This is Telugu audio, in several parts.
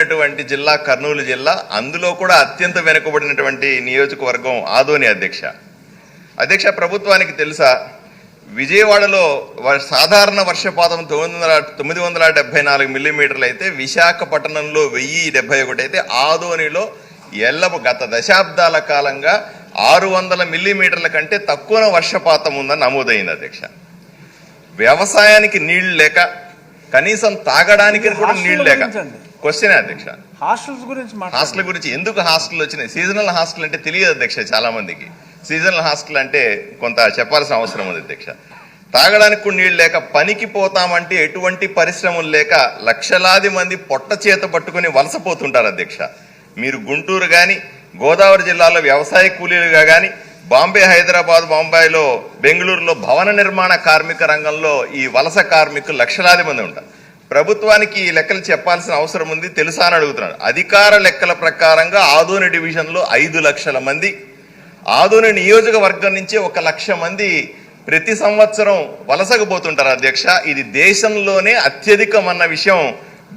ఉన్నటువంటి జిల్లా కర్నూలు జిల్లా అందులో కూడా అత్యంత వెనుకబడినటువంటి నియోజకవర్గం ఆదోని అధ్యక్ష. అధ్యక్ష ప్రభుత్వానికి తెలుసా విజయవాడలో వ- సాధారణ వర్షపాతం తొమ్మిది వందల తొమ్మిది వందల డెబ్బై నాలుగు మిల్లీమీటర్లు అయితే విశాఖపట్నంలో వెయ్యి డెబ్బై ఒకటి అయితే ఆదోనిలో ఎల్లపు గత దశాబ్దాల కాలంగా ఆరు వందల మిల్లీమీటర్ల కంటే తక్కువ వర్షపాతం ఉందని నమోదైంది అధ్యక్ష. వ్యవసాయానికి నీళ్ళు లేక కనీసం తాగడానికి కూడా నీళ్ళు లేక. క్వశ్చన్ అధ్యక్ష? హాస్టల్స్ గురించి హాస్టల్ గురించి ఎందుకు హాస్టల్ వచ్చినాయి? సీజనల్ హాస్టల్ అంటే తెలియదు అధ్యక్ష చాలా మందికి సీజనల్ హాస్టల్ అంటే కొంత చెప్పాల్సిన అవసరం ఉంది అధ్యక్ష. తాగడానికి కూడా నీళ్ళు లేక పనికి పోతామంటే ఎటువంటి పరిశ్రమలు లేక లక్షలాది మంది పొట్ట చేత పట్టుకుని వలసపోతుంటారు అధ్యక్ష. మీరు గుంటూరు కానీ గోదావరి జిల్లాలో వ్యవసాయ కూలీలుగా కానీ బాంబే హైదరాబాద్ బొంబాయిలో బెంగళూరులో భవన నిర్మాణ కార్మిక రంగంలో ఈ వలస కార్మికులు లక్షలాది మంది ఉంటారు. ప్రభుత్వానికి ఈ లెక్కలు చెప్పాల్సిన అవసరం ఉంది. తెలుసా అని అడుగుతున్నాడు. అధికార లెక్కల ప్రకారంగా ఆదోని డివిజన్లో ఐదు లక్షల మంది ఆదోని నియోజకవర్గం నుంచి ఒక లక్ష మంది ప్రతి సంవత్సరం వలసకు పోతుంటారు అధ్యక్ష. ఇది దేశంలోనే అత్యధికం అన్న విషయం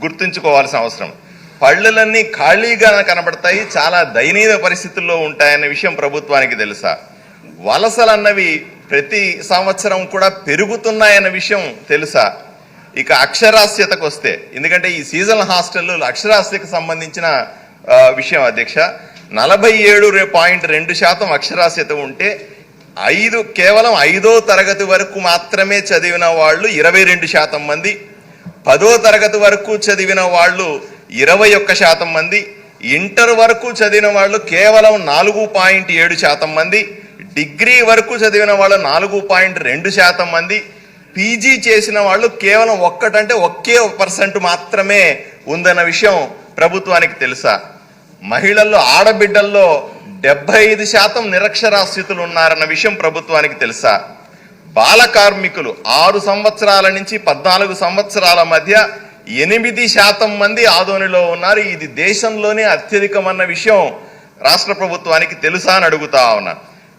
గుర్తుంచుకోవాల్సిన అవసరం. పళ్ళులన్నీ ఖాళీగా కనబడతాయి చాలా దయనీయ పరిస్థితుల్లో ఉంటాయన్న విషయం ప్రభుత్వానికి తెలుసా? వలసలు అన్నవి ప్రతి సంవత్సరం కూడా పెరుగుతున్నాయన్న విషయం తెలుసా? ఇక అక్షరాస్యతకు వస్తే ఎందుకంటే ఈ సీజనల్ హాస్టల్లో అక్షరాస్యతకు సంబంధించిన విషయం అధ్యక్ష నలభై ఏడు పాయింట్ రెండు శాతం అక్షరాస్యత ఉంటే ఐదు కేవలం ఐదో తరగతి వరకు మాత్రమే చదివిన వాళ్ళు ఇరవై రెండు శాతం మంది పదో తరగతి వరకు చదివిన వాళ్ళు ఇరవై ఒక్క శాతం మంది ఇంటర్ వరకు చదివిన వాళ్ళు కేవలం నాలుగు పాయింట్ ఏడు శాతం మంది డిగ్రీ వరకు చదివిన వాళ్ళు నాలుగు పాయింట్ రెండు శాతం మంది పీజీ చేసిన వాళ్ళు కేవలం ఒక్కటంటే ఒకే పర్సెంట్ మాత్రమే ఉందన్న విషయం ప్రభుత్వానికి తెలుసా? మహిళల్లో ఆడబిడ్డల్లో డెబ్బై ఐదు శాతం నిరక్షరాస్యతులు ఉన్నారన్న విషయం ప్రభుత్వానికి తెలుసా? బాల కార్మికులు ఆరు సంవత్సరాల నుంచి పద్నాలుగు సంవత్సరాల మధ్య ఎనిమిది శాతం మంది ఆదోనిలో ఉన్నారు. ఇది దేశంలోనే అత్యధికమన్న విషయం రాష్ట్ర ప్రభుత్వానికి తెలుసా అని అడుగుతా ఉన్నా.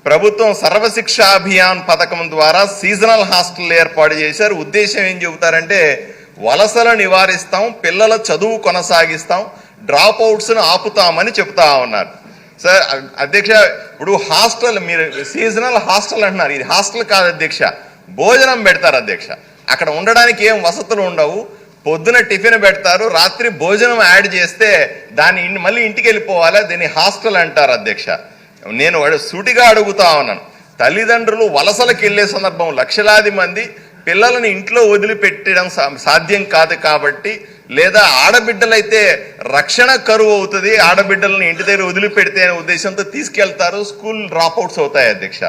ప్రభుత్వం సర్వశిక్ష అభియాన్ పథకం ద్వారా సీజనల్ హాస్టల్ ఏర్పాటు చేశారు. ఉద్దేశం ఏం చెబుతారంటే వలసలు నివారిస్తాం పిల్లల చదువు కొనసాగిస్తాం డ్రాప్ అవుట్స్ను ఆపుతామని చెప్తా ఉన్నారు. సార్ అధ్యక్ష ఇప్పుడు హాస్టల్ మీరు సీజనల్ హాస్టల్ అంటున్నారు. ఇది హాస్టల్ కాదు అధ్యక్ష భోజనం పెడతారు అధ్యక్ష. అక్కడ ఉండడానికి ఏం వసతులు ఉండవు. పొద్దున టిఫిన్ పెడతారు రాత్రి భోజనం యాడ్ చేస్తే దాన్ని మళ్ళీ ఇంటికి వెళ్ళిపోవాలి? దీన్ని హాస్టల్ అంటారు అధ్యక్ష. నేను వాడు సూటిగా అడుగుతా ఉన్నాను. తల్లిదండ్రులు వలసలకు వెళ్ళే సందర్భం లక్షలాది మంది పిల్లలను ఇంట్లో వదిలిపెట్టడం సాధ్యం కాదు కాబట్టి లేదా ఆడబిడ్డలైతే రక్షణ కరువు అవుతుంది ఆడబిడ్డలను ఇంటి దగ్గర వదిలిపెడితే అనే ఉద్దేశంతో తీసుకెళ్తారు స్కూల్ డ్రాప్ అవుట్స్ అవుతాయి అధ్యక్ష.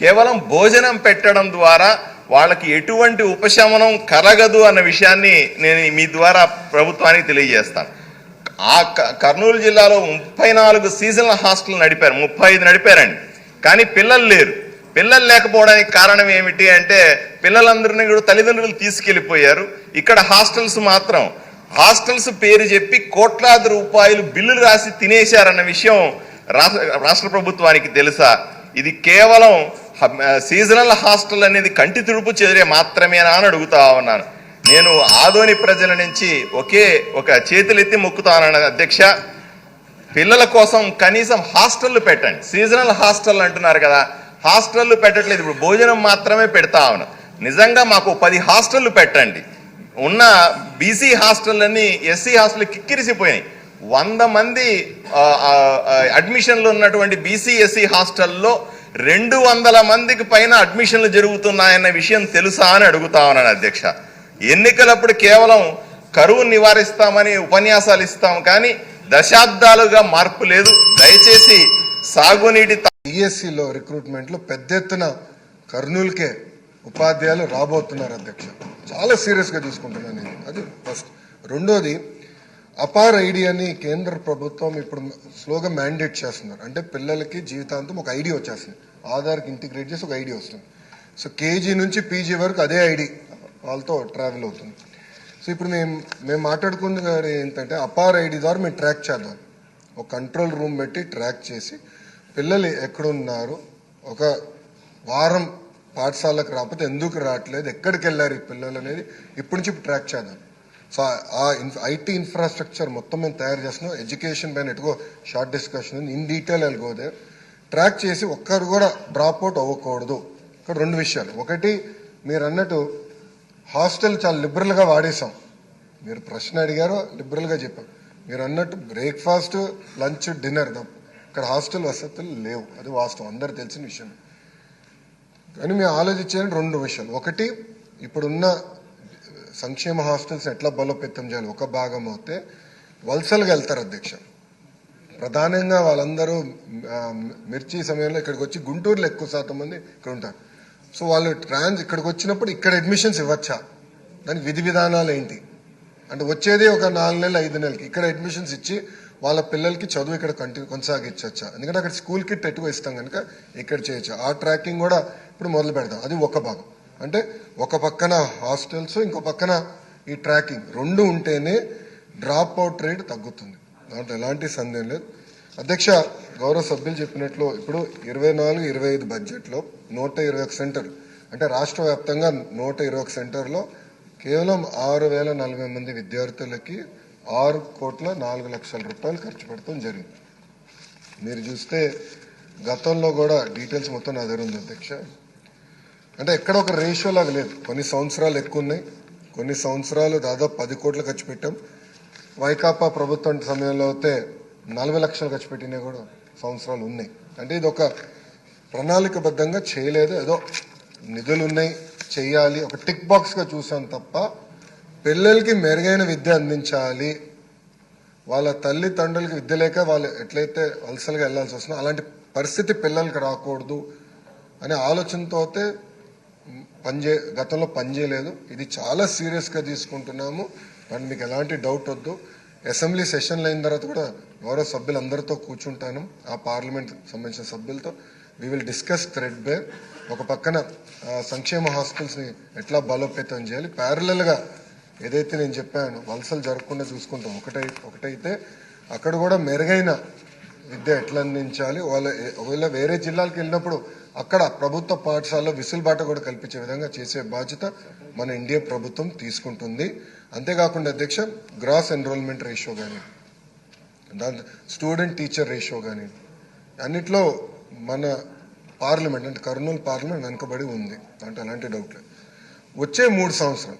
కేవలం భోజనం పెట్టడం ద్వారా వాళ్ళకి ఎటువంటి ఉపశమనం కలగదు అన్న విషయాన్ని నేను మీ ద్వారా ప్రభుత్వానికి తెలియజేస్తాను. ఆ క- కర్నూలు జిల్లాలో ముప్పై నాలుగు సీజనల్ హాస్టల్ నడిపారు. ముప్పై ఐదు నడిపారండి. కానీ పిల్లలు లేరు. పిల్లలు లేకపోవడానికి కారణం ఏమిటి అంటే పిల్లలందరినీ కూడా తల్లిదండ్రులు తీసుకెళ్ళిపోయారు ఇక్కడ హాస్టల్స్ మాత్రం. హాస్టల్స్ పేరు చెప్పి కోట్లాది రూపాయలు బిల్లులు రాసి తినేశారన్న విషయం రాష్ట్ర రాష్ట్ర ప్రభుత్వానికి తెలుసా? ఇది కేవలం సీజనల్ హాస్టల్ అనేది కంటి తుడుపు చర్య మాత్రమేనా అని అడుగుతా ఉన్నాను. నేను ఆదోని ప్రజల నుంచి ఒకే ఒక చేతులెత్తి మొక్కుతానన్న అధ్యక్ష పిల్లల కోసం కనీసం హాస్టళ్ళు పెట్టండి. సీజనల్ హాస్టల్ అంటున్నారు కదా హాస్టళ్ళు పెట్టట్లేదు. ఇప్పుడు భోజనం మాత్రమే పెడతా ఉన్నాం. నిజంగా మాకు పది హాస్టళ్ళు పెట్టండి. ఉన్న బీసీ హాస్టళ్ళన్నీ ఎస్సీ హాస్టల్ కిక్కిరిసిపోయినాయి. వంద మంది అడ్మిషన్లు ఉన్నటువంటి బీసీ ఎస్సీ హాస్టల్లో రెండు వందల మందికి పైన అడ్మిషన్లు జరుగుతున్నాయన్న విషయం తెలుసా అని అడుగుతా ఉన్నాను అధ్యక్ష. ఎన్నికలప్పుడు కేవలం కరువు నివారిస్తామని ఉపన్యాసాలు ఇస్తాం కానీ దశాబ్దాలుగా మార్పు లేదు. దయచేసి సాగునీటి డిఎస్సిలో రిక్రూట్మెంట్లో పెద్ద ఎత్తున కర్నూలుకే ఉపాధ్యాయులు రాబోతున్నారు అధ్యక్ష. చాలా సీరియస్గా తీసుకుంటున్నాను నేను. అది ఫస్ట్. రెండోది అపార్ ఐడి అని కేంద్ర ప్రభుత్వం ఇప్పుడు స్లోగా మ్యాండేట్ చేస్తున్నారు. అంటే పిల్లలకి జీవితాంతం ఒక ఐడి వచ్చేస్తుంది. ఆధార్కి ఇంటిగ్రేట్ చేసి ఒక ఐడి వస్తుంది. సో కేజీ నుంచి పీజీ వరకు అదే ఐడి. వాళ్ళతో ట్రావెల్ అవుతుంది. సో ఇప్పుడు మేము మేము మాట్లాడుకున్న గారు ఏంటంటే అపార్ ఐడి ద్వారా మేము ట్రాక్ చేద్దాం. ఒక కంట్రోల్ రూమ్ పెట్టి ట్రాక్ చేసి పిల్లలు ఎక్కడున్నారు? ఒక వారం పాఠశాలకు రాకపోతే ఎందుకు రావట్లేదు? ఎక్కడికి వెళ్ళారు ఈ పిల్లలు అనేది ఇప్పటి నుంచి ట్రాక్ చేద్దాం. సో ఆ ఐటీ ఇన్ఫ్రాస్ట్రక్చర్ మొత్తం మేము తయారు చేస్తున్నాం. ఎడ్యుకేషన్ పైన ఎటుకో షార్ట్ డిస్కషన్ ఇన్ డీటెయిల్ వెళ్ళిపోతే ట్రాక్ చేసి ఒక్కరు కూడా డ్రాప్ అవుట్ అవ్వకూడదు. ఇక్కడ రెండు విషయాలు. ఒకటి మీరు అన్నట్టు హాస్టల్ చాలా లిబరల్గా వాడేసాం మీరు ప్రశ్న అడిగారో లిబరల్గా చెప్పాం. మీరు అన్నట్టు బ్రేక్ఫాస్ట్ లంచ్ డిన్నర్ ఇక్కడ హాస్టల్ వసతులు లేవు. అది వాస్తవం. అందరు తెలిసిన విషయం కానీ మేము ఆలోచించేది రెండు విషయాలు. ఒకటి ఇప్పుడున్న సంక్షేమ హాస్టల్స్ ఎట్లా బలోపేతం చేయాలి? ఒక భాగం అయితే వలసలుగా వెళ్తారు అధ్యక్ష. ప్రధానంగా వాళ్ళందరూ మిర్చి సమయంలో ఇక్కడికి వచ్చి గుంటూరులో ఎక్కువ శాతం మంది ఇక్కడ ఉంటారు. సో వాళ్ళు ట్రాన్స్ ఇక్కడికి వచ్చినప్పుడు ఇక్కడ అడ్మిషన్స్ ఇవ్వచ్చా? దాని విధి విధానాలు ఏంటి? అంటే వచ్చేది ఒక నాలుగు నెలలు ఐదు నెలలకి ఇక్కడ అడ్మిషన్స్ ఇచ్చి వాళ్ళ పిల్లలకి చదువు ఇక్కడ కంటిన్యూ కొనసాగించవచ్చా ఎందుకంటే అక్కడ స్కూల్ కిట్ ఎక్కువ ఇస్తాం కనుక ఇక్కడ చేయొచ్చు. ఆ ట్రాకింగ్ కూడా ఇప్పుడు మొదలు పెడదాం. అది ఒక భాగం. అంటే ఒక పక్కన హాస్టల్స్ ఇంకో పక్కన ఈ ట్రాకింగ్. రెండు ఉంటేనే డ్రాప్ అవుట్ రేట్ తగ్గుతుంది. దాంట్లో ఎలాంటి సందేహం లేదు. అధ్యక్ష గౌరవ సభ్యులు చెప్పినట్లు ఇప్పుడు ఇరవై నాలుగు ఇరవై ఐదు బడ్జెట్లో నూట ఇరవై ఒక సెంటర్ అంటే రాష్ట్ర వ్యాప్తంగా నూట ఇరవై ఒక సెంటర్లో కేవలం ఆరు వేల నలభై మంది విద్యార్థులకి ఆరు కోట్ల నాలుగు లక్షల రూపాయలు ఖర్చు పెడతాం జరిగింది. మీరు చూస్తే గతంలో కూడా డీటెయిల్స్ మొత్తం నా దగ్గర ఉంది అధ్యక్ష. అంటే ఎక్కడ ఒక రేషియో లాగా లేదు. కొన్ని సంవత్సరాలు ఎక్కువ ఉన్నాయి. కొన్ని సంవత్సరాలు దాదాపు పది కోట్లు ఖర్చు పెట్టాం. వైకాపా ప్రభుత్వం సమయంలో అయితే నలభై లక్షలు ఖర్చు పెట్టినవి కూడా సంవత్సరాలు ఉన్నాయి. అంటే ఇది ఒక ప్రణాళికబద్ధంగా చేయలేదు. ఏదో నిధులు ఉన్నాయి ఒక టిక్ బాక్స్గా చూసాం తప్ప పిల్లలకి మెరుగైన విద్య అందించాలి. వాళ్ళ తల్లిదండ్రులకి విద్య లేక వాళ్ళు ఎట్లయితే వలసలుగా వెళ్ళాల్సి వస్తుందో అలాంటి పరిస్థితి పిల్లలకి రాకూడదు అనే ఆలోచనతో అయితే పనిచే గతంలో పనిచేయలేదు ఇది చాలా సీరియస్గా తీసుకుంటున్నాము. కానీ మీకు ఎలాంటి డౌట్ వద్దు. అసెంబ్లీ సెషన్లు అయిన తర్వాత కూడా గౌరవ సభ్యులందరితో కూర్చుంటాను. ఆ పార్లమెంట్ సంబంధించిన సభ్యులతో. We will discuss threadbare ఒక పక్కన సంక్షేమ హాస్టల్స్ని ఎట్లా బలోపేతం చేయాలి. ప్యారలల్గా ఏదైతే నేను చెప్పాను వలసలు జరగకుండా చూసుకుంటాం. ఒకటై ఒకటైతే అక్కడ కూడా మెరుగైన విద్య ఎట్లా అందించాలి? వాళ్ళ ఒకవేళ వేరే జిల్లాలకు వెళ్ళినప్పుడు అక్కడ ప్రభుత్వ పాఠశాలలో విసులుబాట కూడా కల్పించే విధంగా చేసే బాధ్యత మన ఇండియా ప్రభుత్వం తీసుకుంటుంది. అంతేకాకుండా అధ్యక్ష గ్రాస్ ఎన్రోల్మెంట్ రేషియో కానీ దాని స్టూడెంట్ టీచర్ రేషియో కానీ అన్నిట్లో మన పార్లమెంట్ అంటే కర్నూలు పార్లమెంట్ వెనుకబడి ఉంది. అంటే అలాంటి డౌట్ వచ్చే మూడు సంవత్సరాలు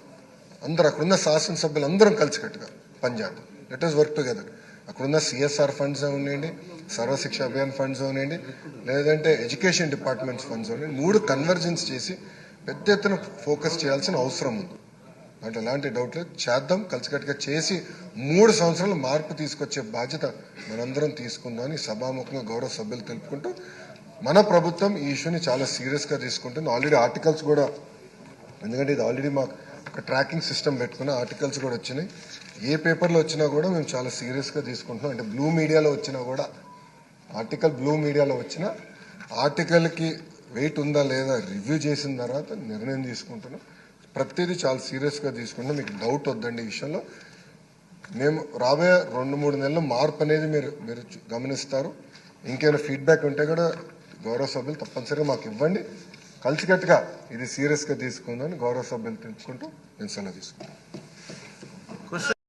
అందరూ అక్కడున్న శాసనసభ్యులు అందరం కలిసికట్టుగా Punjab. Let us work together అక్కడున్న సిఎస్ఆర్ ఫండ్స్ ఉన్నాయండి సర్వశిక్ష అభియాన్ ఫండ్స్ ఉండండి లేదంటే ఎడ్యుకేషన్ డిపార్ట్మెంట్స్ ఫండ్స్ ఉండండి మూడు కన్వర్జెన్స్ చేసి పెద్ద ఎత్తున ఫోకస్ చేయాల్సిన అవసరం ఉంది. అంటే ఎలాంటి డౌట్ లేదు. చేద్దాం కలిసికట్టుగా చేసి మూడు సంవత్సరాలు మార్పు తీసుకొచ్చే బాధ్యత మనందరం తీసుకుందామని సభాముఖంగా గౌరవ సభ్యులు తెలుపుకుంటూ మన ప్రభుత్వం ఈ ఇష్యూని చాలా సీరియస్గా తీసుకుంటుంది. ఆల్రెడీ ఆర్టికల్స్ కూడా ఎందుకంటే ఇది ఆల్రెడీ మాకు ఒక ట్రాకింగ్ సిస్టమ్ పెట్టుకున్న ఆర్టికల్స్ కూడా వచ్చినాయి. ఏ పేపర్లో వచ్చినా కూడా మేము చాలా సీరియస్గా తీసుకుంటున్నాం. అంటే బ్లూ మీడియాలో వచ్చినా కూడా ఆర్టికల్ బ్లూ మీడియాలో వచ్చిన ఆర్టికల్కి వెయిట్ ఉందా లేదా రివ్యూ చేసిన తర్వాత నిర్ణయం తీసుకుంటున్నాం. ప్రతిదీ చాలా సీరియస్గా తీసుకుంటున్నాం. మీకు డౌట్ వద్దండి ఈ విషయంలో. మేము రాబోయే రెండు మూడు నెలలు మార్పు అనేది మీరు మీరు గమనిస్తారు. ఇంకేమైనా ఫీడ్బ్యాక్ ఉంటే కూడా గౌరవ సభ్యులు తప్పనిసరిగా మాకు ఇవ్వండి. కలిసికట్టుగా ఇది సీరియస్గా తీసుకుందని గౌరవ సభ్యులు తెలుసుకుంటూ నేను సెలవు తీసుకుంటాను